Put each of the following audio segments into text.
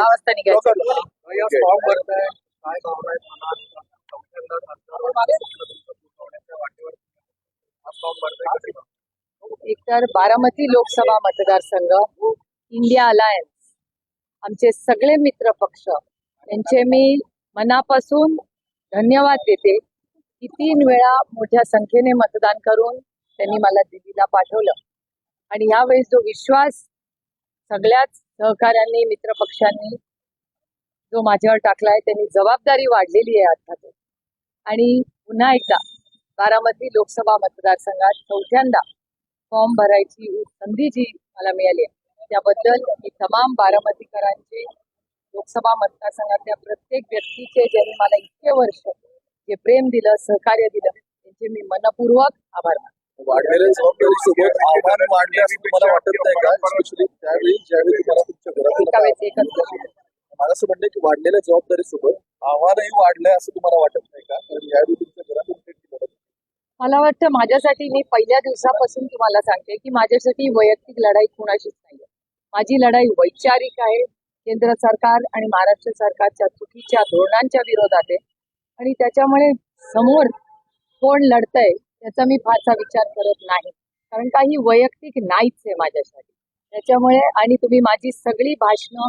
दहा वाजता निघायचं. भरताय? कसे एकतर बारामती लोकसभा मतदारसंघ इंडिया अलायन्स आमचे सगळे मित्र पक्ष यांचे मी मनापासून धन्यवाद देते. की तीन वेळा मोठ्या संख्येने मतदान करून त्यांनी मला दिल्लीला पाठवलं. आणि यावेळेस जो विश्वास सगळ्याच सहकाऱ्यांनी मित्रपक्षांनी जो माझ्यावर टाकला आहे त्यांनी जबाबदारी वाढलेली आहे अर्थातच आणि पुन्हा एकदा बारामती लोकसभा मतदारसंघात चौथ्यांदा फॉर्म भरायची ही संधी जी मला मिळाली आहे त्याबद्दल मी तमाम बारामतीकरांचे लोकसभा मतदारसंघातल्या प्रत्येक व्यक्तीचे ज्यांनी मला इतके वर्ष जे प्रेम दिलं सहकार्य दिलं त्यांचे मी मनपूर्वक आभार मानतो. वाढलेल्या जबाबदारी सोबत आव्हान वाढले असं तुम्हाला वाटत नाही का? Especially त्यावेळी ज्यावेळी तुम्हाला तुमच्या घरात. मला असं म्हणणं की वाढलेल्या जबाबदारी सोबत आव्हानही वाढलंय असं तुम्हाला वाटत नाही का? कारण यावेळी तुमच्या घरातून आहे. मला वाटतं माझ्यासाठी मी पहिल्या दिवसापासून तुम्हाला सांगते की माझ्यासाठी वैयक्तिक लढाई कुणाशीच नाहीये. माझी लढाई वैचारिक आहे. केंद्र सरकार आणि महाराष्ट्र सरकारच्या चुकीच्या धोरणांच्या विरोधात आहे. आणि त्याच्यामुळे समोर कोण लढतंय त्याचा मी फारसा विचार करत नाही. कारण काही वैयक्तिक नाहीच आहे माझ्यासाठी. त्याच्यामुळे आणि तुम्ही माझी सगळी भाषणं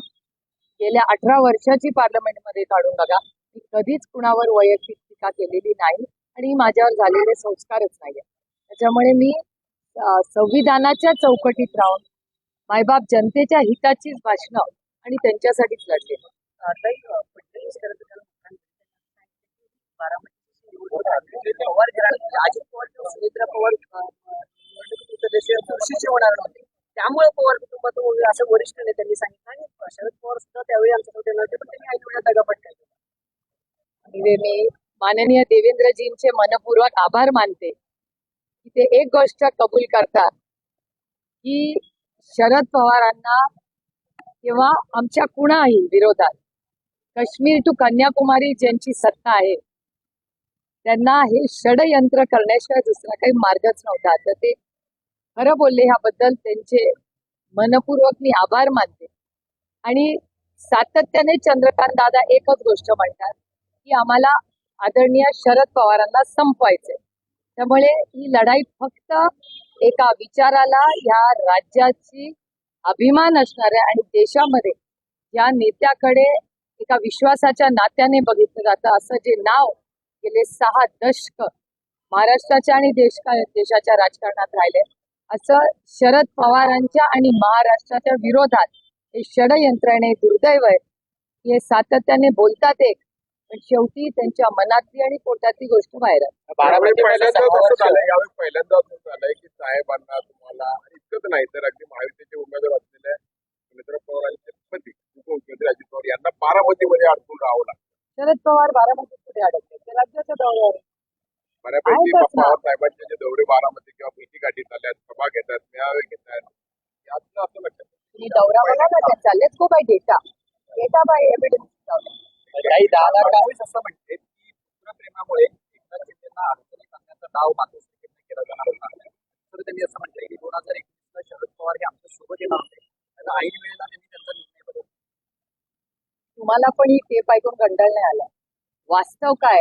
गेल्या अठरा वर्षाची पार्लमेंटमध्ये काढून बघा. मी कधीच कुणावर वैयक्तिक टीका केलेली नाही आणि माझ्यावर झालेले संस्कारच नाहीये. त्याच्यामुळे मी संविधानाच्या चौकटीत राहून मायबाप जनतेच्या हिताचीच भाषणं आणि त्यांच्यासाठीच लढले बारामती अजित पवार सुमित्रा पवार चुरशीचे होणार नव्हते त्यामुळे पवार कुटुंबातून असं वरिष्ठ नेत्यांनी सांगितलं आणि शरद पवार सुद्धा त्यावेळी आमच्याकडे नव्हते पण त्यांनी ऐन वेळा मी माननीय देवेंद्रजींचे मनपूर्वक आभार मानते की ते एक गोष्ट कबूल करतात की शरद पवारांना किंवा आमच्या कुणाही विरोधात? काश्मीर टू कन्याकुमारी ज्यांची सत्ता आहे त्यांना हे षडयंत्र करण्याशिवाय दुसरा काही मार्गच नव्हता. तर ते खरं बोलले ह्याबद्दल त्यांचे मनपूर्वक मी आभार मानते. आणि सातत्याने चंद्रकांत दादा एकच गोष्ट म्हणतात की आम्हाला आदरणीय शरद पवारांना संपवायचंय. त्यामुळे ही लढाई फक्त एका विचाराला या राज्याची अभिमान असणाऱ्या आणि देशामध्ये या नेत्याकडे एका विश्वासाच्या नात्याने बघितलं जातं असं जे नाव गेले सहा दशक महाराष्ट्राच्या आणि देश देशाच्या राजकारणात राहिले. असं शरद पवारांच्या आणि महाराष्ट्राच्या विरोधात हे षडयंत्रणे दुर्दैव आहे हे सातत्याने बोलतात एक पण शेवटी त्यांच्या मनातली आणि पोटातली गोष्ट बाहेर पहिल्यांदा की साहेबांना तुम्हाला इतकंच नाही तर अगदी महायुतीचे उमेदवार असलेल्या सुमित्रा पवारांचे पती उपमुख्यमंत्री अजित पवार यांना बारामतीमध्ये अडकून राहावं लागतं. शरद पवार बारामतीत कुठे अडकले ते राज्याच्या दौऱ्यावर आहे. बऱ्यापैकी आहेतच ना. पवार साहेबांचे जे दौरे बारामती किंवा भेटी गाठी सभा घेतात मेळावे घेतात यातलं असं लक्षात येतं. तुम्ही दौरा बघा ना त्यांचा let's go by data data by evidence काही दहा असं म्हणते की प्रेमामुळे एकनाथ शिंदेना मातोश्री केलं जाणार नाही तर त्यांनी असं म्हटलंय की दोन हजार एकवीस ला शरद पवार हे आमच्यासोबत येणार होते आता ऐन वेळेला त्यांनी त्यांचा निर्णय बदलला तुम्हाला पण ही टेप ऐकून कंटाळ नाही आला. वास्तव काय?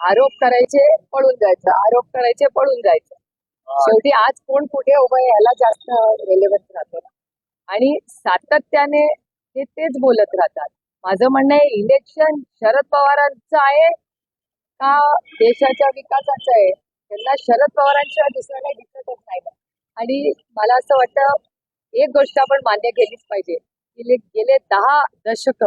आरोप करायचे पळून जायचं. आरोप करायचे पळून जायचं. शेवटी आज कोण कुठे उभं आहे ह्याला जास्त रेलेव्हन्स राहतो ना. आणि सातत्याने ते तेच बोलत राहतात. माझं म्हणणं आहे इलेक्शन शरद पवारांचं आहे का देशाच्या विकासाचं आहे? त्यांना शरद पवारांशिवाय दुसरं काही दिसतच नाही. आणि मला असं वाटतं एक गोष्ट आपण मान्य केलीच पाहिजे. गेले गेले दहा दशक.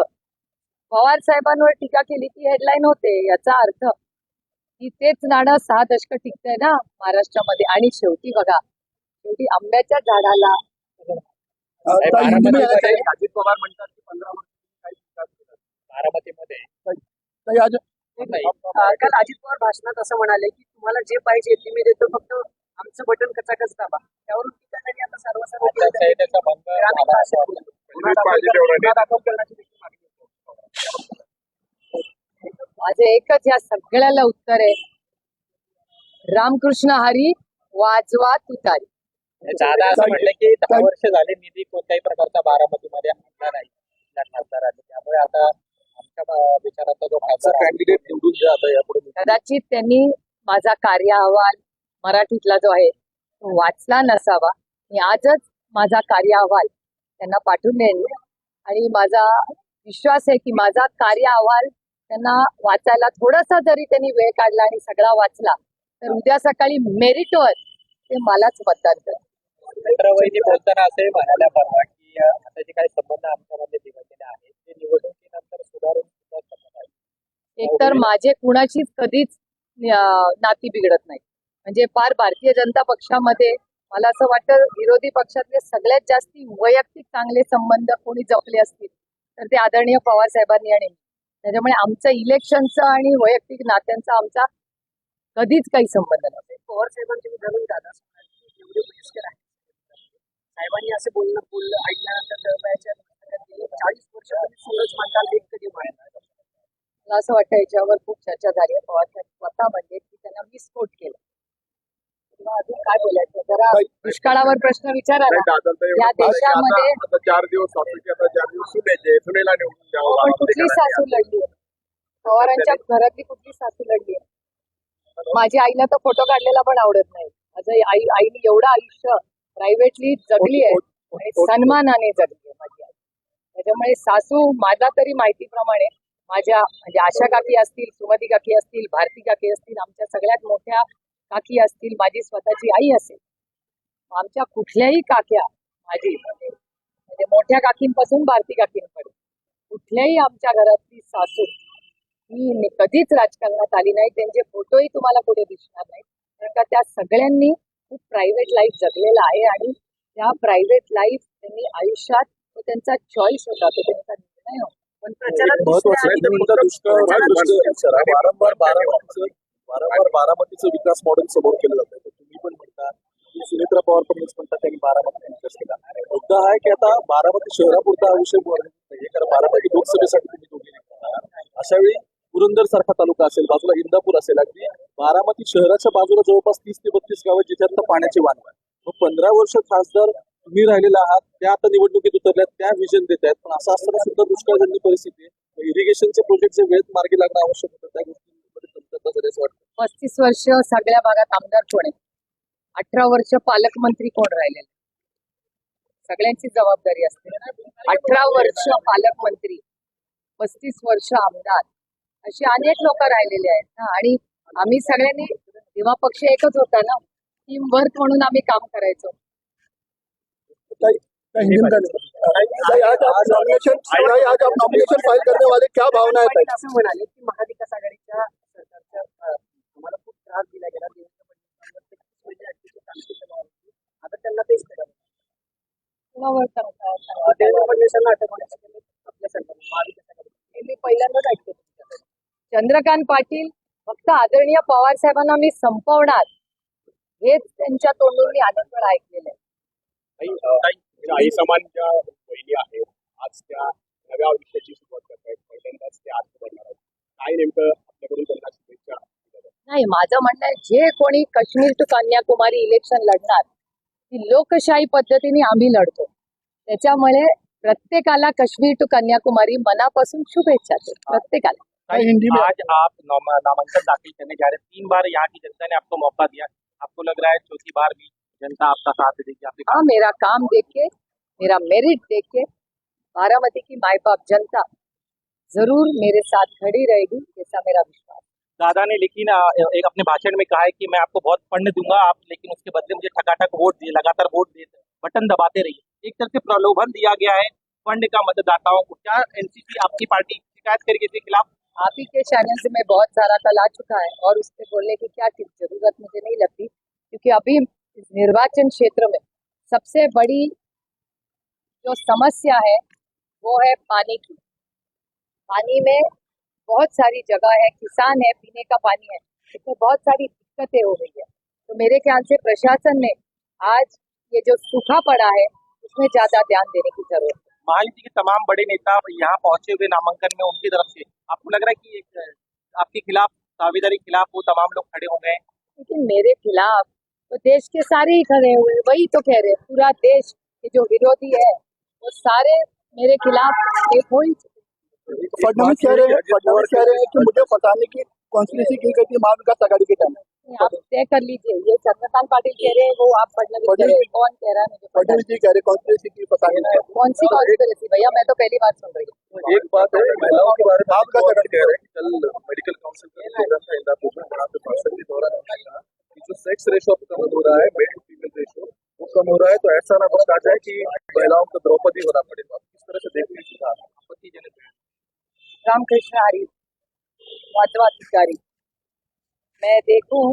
पवार साहेबांवर टीका केली की हेडलाईन होते याचा अर्थ की तेच नाणं सहा दशक टिकतंय ना महाराष्ट्रामध्ये. आणि शेवटी बघा शेवटी आंब्याच्या झाडाला अजित पवार म्हणतात की पंधरा बारामतीमध्ये काल अजित पवार भाषणात असं म्हणाले की तुम्हाला जे पाहिजे ते मी देतो फक्त आमचं बटन कचाकच दाबा. त्यावरून टीका झाली आता सर्वसाधारण माझं एकच या सगळ्याला उत्तर आहे. रामकृष्ण हरी वाजवा तुतारी. दादा असं म्हटलं की दहा वर्ष झाले निधी कोणत्याही प्रकारचा बारामतीमध्ये आणला नाही त्यामुळे आता आमच्या जो खासदार कॅन्डिडेट निवडून द्या आता यापुढे कदाचित त्यांनी माझा कार्य अहवाल मराठीतला जो आहे तो वाचला नसावा. मी आजच माझा कार्य अहवाल त्यांना पाठवून देईन. आणि माझा विश्वास आहे की माझा कार्य अहवाल त्यांना वाचायला थोडासा जरी त्यांनी वेळ काढला आणि सगळा वाचला तर उद्या सकाळी मेरिटवर ते मलाच मतदान मित्रवहिनी बोलताना असे म्हणाल्या परवा की आता जे काही संबंध आमच्यामध्ये बिघडलेले आहेत ते निवडणुकीनंतर सुधारून एकतर माझे कुणाशीच कधीच नाती बिघडत नाही. म्हणजे फार भारतीय जनता पक्षामध्ये मला असं वाटतं विरोधी पक्षातले सगळ्यात जास्ती वैयक्तिक चांगले संबंध कोणी जपले असतील तर ते आदरणीय पवार साहेबांनी आणि. त्याच्यामुळे आमचं इलेक्शनचं आणि वैयक्तिक नात्यांचा आमचा कधीच काही संबंध नव्हता. पवार साहेबांचे विधान दादा सोनार एवढे वयस्कर आहेत. साहेबांनी असं बोलणं बोललं ऐकल्यानंतर चाळीस वर्षापूर्वी सूरज मंडाल एक कधी मला असं वाटतं याच्यावर खूप चर्चा झाली आहे. पवार साहेब स्वतः म्हणजे की त्यांना विस्फोट केला. अजून काय बोलायचं? जरा दुष्काळावर प्रश्न विचारा ना. या देशामध्ये- आता- चार दिवस सासूचे आता चार दिवस सुनेचे सुनेला निवडून द्यावं कुठली. सासू लढली? पवारांच्या घरातली कुठली सासू लढली? माझ्या आईला तर फोटो काढलेला पण आवडत नाही. माझं आई आईने एवढं आयुष्य प्रायव्हेटली जगली आहे. आणि सन्मानाने जगली आहे माझी आई. त्याच्यामुळे सासू माझा तरी माहितीप्रमाणे माझ्या म्हणजे आशा काकी असतील सुमती काकी असतील भारती काकी असतील आमच्या सगळ्यात मोठ्या काकी असतील माझी स्वतःची आई असेल आमच्या कुठल्याही काक्या माझी म्हणजे म्हणजे मोठ्या काकींपासून भारती काकींकडे कुठल्याही आमच्या घरातली सासू ही कधीच राजकारणात आली नाही त्यांचे फोटोही तुम्हाला कुठे दिसणार नाही कारण का त्या सगळ्यांनी खूप प्रायव्हेट लाईफ जगलेला आहे आणि त्या प्रायव्हेट लाईफ त्यांनी आयुष्यात तो त्यांचा चॉईस होता तो त्यांचा निर्णय होता पण प्रचारात. वारंवार वारंवार बारामतीचं विकास मॉडेल समोर केलं जातं तुम्ही पण म्हणता सुमित्रा पवार पण म्हणतात त्यांनी बारामती विकास केला. मुद्दा हा आहे की आता बारामती शहरापुरता हा विषय कारण बारामती लोकसभेसाठी तुम्ही दोघे अशा वेळी पुरंदर सारखा तालुका असेल बाजूला इंदापूर असेल अगदी बारामती शहराच्या बाजूला जवळपास तीस ते बत्तीस गाव जिथे आता पाण्याची वाण आहे. मग पंधरा वर्ष खासदार तुम्ही राहिलेला आहात त्या आता निवडणुकीत उतरल्यात त्या विजन देत आहेत पण असं असताना सुद्धा दुष्काळजन्य परिस्थिती इरिगेशनचे प्रोजेक्ट जे वेळेत मार्गी लागणं आवश्यक होतं त्या वाटतं. पस्तीस वर्ष सगळ्या भागात आमदार कोण आहे अठरा वर्ष पालकमंत्री कोण राहिलेले? सगळ्यांची जबाबदारी असते. अठरा वर्ष पालकमंत्री पस्तीस वर्ष आमदार अशी अनेक लोक राहिलेले आहेत ना. आणि आम्ही सगळ्यांनी तेव्हा पक्ष एकच होता ना. टीम वर्क म्हणून आम्ही काम करायचो. आज आज नॉमिनेशन आज आप नॉमिनेशन फाइल करने वाले क्या भावना है असं म्हणाले की महाविकास आघाडीच्या सरकारच्या अं, तुम्हाला खूप त्रास दिला गेला देवेंद्र फडणवीसांवर ते किती म्हणजे अतिशय ताकदीचं नाव होतं. आता त्यांना तेच करायचं कुणावर करतात? अं, देवेंद्र फडणवीसांना अटक होण्याची केली आपल्या सरकारने महाविकास आघाडी हे पहिल्यांदाच ऐकतो. चंद्रकांत पाटील फक्त आदरणीय पवार साहेबांना मी संपवणार हेच त्यांच्या तोंडून मी अनेक वेळा ऐकलेलं आहे आई समान ज्या बहिणी आहेत आज त्या नव्या आयुष्याची सुरुवात करत आहेत पहिल्यांदाच ते आज बनणार आहेत काय नेमकं आपल्याकडून त्यांना शुभेच्छा? नाही माझं म्हणणं आहे जे कोणी काश्मीर टू कन्याकुमारी इलेक्शन लढणार ती लोकशाही पद्धतीने आम्ही लढतो. त्याच्यामुळे प्रत्येकाला काश्मीर टू कन्याकुमारी मनापासून शुभेच्छा देतो. प्रत्येकाला. आज आप नाम- नामांकन दाखिल करने जा रहे हैं. तीन बार यहाँ की जनता ने आपको मौका दिया. आपको लग रहा है चौथी बार भी जनता आपका साथ देगी आपके हाँ मेरा काम देख के मेरा मेरिट देख के बारामती की माई बाप जनता जरूर मेरे साथ खड़ी रहेगी ऐसा मेरा विश्वास है। दादा ने लेकिन एक अपने भाषण में कहा है कि मैं आपको बहुत फंड दूँगा, आप लेकिन उसके बदले मुझे ठकाठक वोट दिए, लगातार वोट दिए बटन दबाते रहिए। एक तरह से प्रलोभन दिया गया है फंड का मतदाताओं को। क्या एनसीपी आपकी पार्टी शिकायत करेगी इसके खिलाफ? आप ही के चैनल से मैं बहुत सारा कल आ चुका है और उससे बोलने की क्या ज़रूरत मुझे नहीं लगती, क्योंकि अभी निर्वाचन क्षेत्र में सबसे बड़ी जो समस्या है, वो है पानी की। पानी में बहुत सारी जगह है किसान है पीने का पानी है इसमें बहुत सारी दिक्कतें हो गई है। तो मेरे ख्याल से प्रशासन ने आज ये जो सूखा पड़ा है उसमें ज़्यादा ध्यान देने की ज़रूरत है। महायुति के तमाम बड़े नेता यहाँ पहुँचे हुए नामांकन में उनकी तरफ़ से आपको लग रहा है कि एक, आपके खिलाफ दावेदारी खिलाफ वो तमाम लोग खड़े हो गए लेकिन मेरे खिलाफ तो देश के सारे ही खड़े हुए वही तो कह रहे पूरा देश के जो विरोधी है वो सारे मेरे खिलाफ एक हो ही चुकी फडणवीस कह रहे हैं फडणवीस कह रहे हैं कि मुझे फंसाने की कॉन्स्पिरेसी की गई थी महाविकास आघाड़ी के टाइम है। आप तय कर लीजिए ये चंद्रकांत पाटिल कह रहे हैं वो आप फडणवीस कह रहे हैं कौन कह रहा है मुझे पता फडणवीस जी कह रहे कॉन्स्पिरेसी की फंसाने की नहीं। कौन सी कॉन्स्पिरेसी भैया मैं तो पहली बार सुन रही हूँ एक बात है महिलाओं के बारे में आपका कह रहे हैं कि कल मेडिकल काउंसिल का प्रोग्राम था इंदापुर में वहाँ पे भाषण के दौरान उन्होंने कहा कि जो सेक्स रेशो कम हो रहा है मेल टू फीमेल रेशो वो कम हो रहा है तो ऐसा ना बस आ जाए कि महिलाओं को द्रौपदी होना पड़े तो आप किस तरह से हैं सुधार आपत्तिजनक रामकृष्ण हरी माधवाधिकारी। मैं देखूं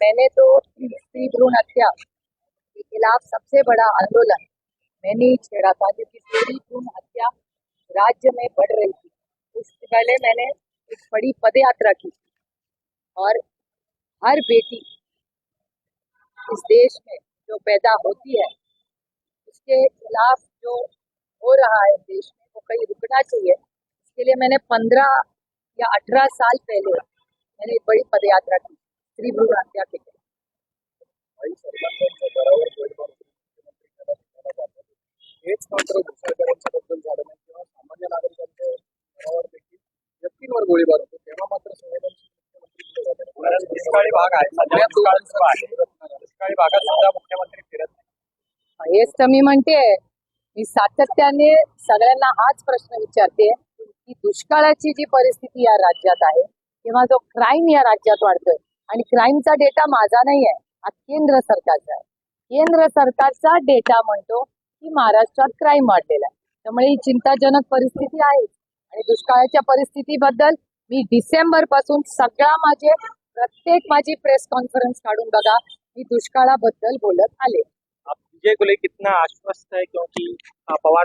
मैंने तो स्त्री भ्रूण हत्या के खिलाफ सबसे बड़ा आंदोलन मैंने ही छेड़ा था क्योंकि स्त्री भ्रूण हत्या राज्य में बढ़ रही थी। उससे पहले मैंने एक बड़ी पद यात्रा की और हर बेटी इस देश में जो पैदा होती है उसके खिलाफ जो हो रहा है देश में वो कहीं रुकना चाहिए। इसके लिए मैंने पंद्रह या अठारह साल पहले मैंने एक बड़ी पदयात्रा की स्त्री भ्रूण हत्या के हेच मात्र झालं नाही। किंवा सामान्य नागरिकांच्या दरावर देखील व्यक्तींवर गोळीबार होतो तेव्हा मात्र संवेदनशील मुख्यमंत्री कुठे जातात? कारण दुष्काळी भाग आहे सध्या दुष्काळ भागात सुद्धा मुख्यमंत्री फिरत नाही। हेच तर मी म्हणते मी सातत्याने सगळ्यांना हाच प्रश्न विचारते की दुष्काळाची जी परिस्थिती या राज्यात आहे किंवा जो क्राईम या राज्यात वाढतोय आणि क्राईमचा डेटा माझा नाही आहे हा केंद्र सरकारचा आहे. केंद्र सरकारचा डेटा म्हणतो की महाराष्ट्रात क्राईम वाढलेला आहे. त्यामुळे ही चिंताजनक परिस्थिती आहे. आणि दुष्काळाच्या परिस्थितीबद्दल मी डिसेंबरपासून सगळा माझे प्रत्येक माझी प्रेस कॉन्फरन्स काढून बघा मी दुष्काळाबद्दल बोलत आले. आप विजय को कितना आश्वस्त है क्योंकि पवार